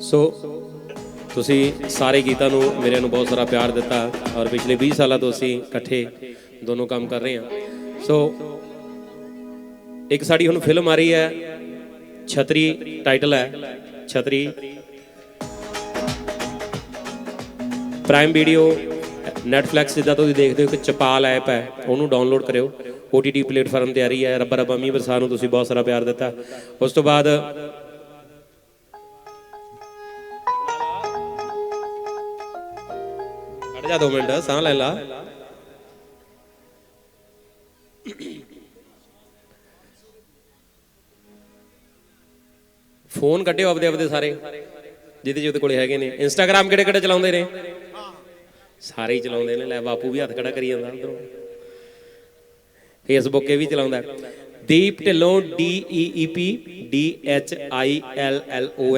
ਸੋ ਤੁਸੀਂ ਸਾਰੇ ਗੀਤਾਂ ਨੂੰ ਮੇਰੇ ਨੂੰ ਬਹੁਤ ਸਾਰਾ ਪਿਆਰ ਦਿੱਤਾ ਔਰ ਪਿਛਲੇ 20 ਸਾਲਾਂ ਤੋਂ ਅਸੀਂ ਇਕੱਠੇ ਦੋਨੋਂ ਕੰਮ ਕਰ ਰਹੇ ਹਾਂ। ਸੋ ਇੱਕ ਸਾਡੀ ਹੁਣ ਫਿਲਮ ਆ ਰਹੀ ਹੈ, ਛਤਰੀ ਟਾਈਟਲ ਹੈ, ਛਤਰੀ ਪ੍ਰਾਈਮ ਵੀਡੀਓ ਨੈਟਫਲਿਕਸ ਜਿੱਦਾਂ ਤੁਸੀਂ ਦੇਖਦੇ ਹੋ ਕਿ ਚਪਾਲ ਐਪ ਹੈ, ਉਹਨੂੰ ਡਾਊਨਲੋਡ ਕਰਿਓ। OTT ਪਲੇਟਫਾਰਮ ਤੇ ਆ ਰਹੀ ਹੈ ਰੱਬਾ ਰੱਬਾ ਮੀਂਹ ਬਰਸਾ ਨੂੰ ਤੁਸੀਂ ਬਹੁਤ ਸਾਰਾ ਪਿਆਰ ਦਿੱਤਾ। ਉਸ ਤੋਂ ਬਾਅਦ ਖੜ ਜਾ 2 ਮਿੰਟ, ਸਾਹ ਲੈ ਲਾ। ਫੋਨ ਕੱਢਿਓ ਆਪਦੇ ਆਪਦੇ ਸਾਰੇ। ਜਿਹਦੇ ਜਿਹਦੇ ਕੋਲੇ ਹੈਗੇ ਨੇ। ਇੰਸਟਾਗ੍ਰam ਕਿਹੜੇ ਕਿਹੜੇ ਚਲਾਉਂਦੇ ਨੇ? ਸਾਰੇ ਹੀ ਚਲਾਉਂਦੇ ਨੇ। ਲੈ ਬਾਪੂ ਵੀ ਹੱਥ ਖੜਾ ਕਰੀ ਜਾਂਦਾ ਉਧਰੋਂ ਫੇਸਬੁੱਕ ਇਹ ਵੀ ਚਲਾਉਂਦਾ। Deep Dhillon D E E P D H I L L O